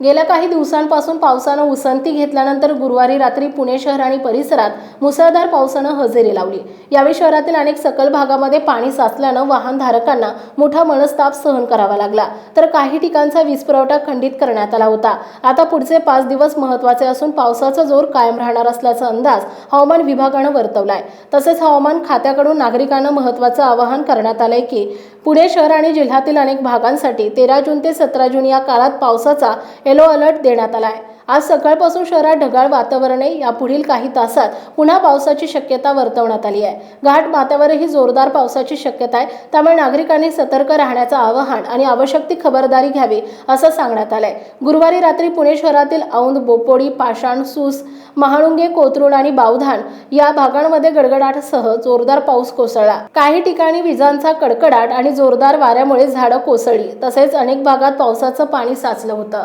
गेल्या काही दिवसांपासून पावसानं उसंती घेतल्यानंतर गुरुवारी रात्री पुणे शहर आणि परिसरात मुसळधार पावसानं हजेरी लावली. यावेळी शहरातील अनेक सकल भागामध्ये पाणी साचल्यानं वाहनधारकांना मोठा मनस्ताप सहन करावा लागला. तर काही ठिकाणचा वीज पुरवठा खंडित करण्यात आला होता. आता पुढचे पाच दिवस महत्त्वाचे असून पावसाचा जोर कायम राहणार असल्याचा अंदाज हवामान विभागानं वर्तवलाय. तसेच हवामान खात्याकडून नागरिकांना महत्त्वाचं आवाहन करण्यात आलंय की पुणे शहर आणि जिल्ह्यातील अनेक भागांसाठी तेरा जून ते सतरा जून या काळात पावसाचा येलो अलर्ट देण्यात आला आहे. आज सकाळपासून शहरात ढगाळ वातावरण आहे. या पुढील काही तासात पुन्हा पावसाची शक्यता वर्तवण्यात आली आहे. घाट माथ्यावरही जोरदार पावसाची शक्यता आहे. त्यामुळे नागरिकांनी सतर्क राहण्याचं आवाहन आणि आवश्यक ती खबरदारी घ्यावी असं सांगण्यात आलंय. गुरुवारी रात्री पुणे शहरातील औंध बोपोडी पाषाण सूस महाळुंगे कोथरूड आणि बावधान या भागांमध्ये गडगडाटसह जोरदार पाऊस कोसळला. काही ठिकाणी विजांचा कडकडाट आणि जोरदार वाऱ्यामुळे झाडं कोसळली. तसेच अनेक भागात पावसाचं पाणी साचलं होतं.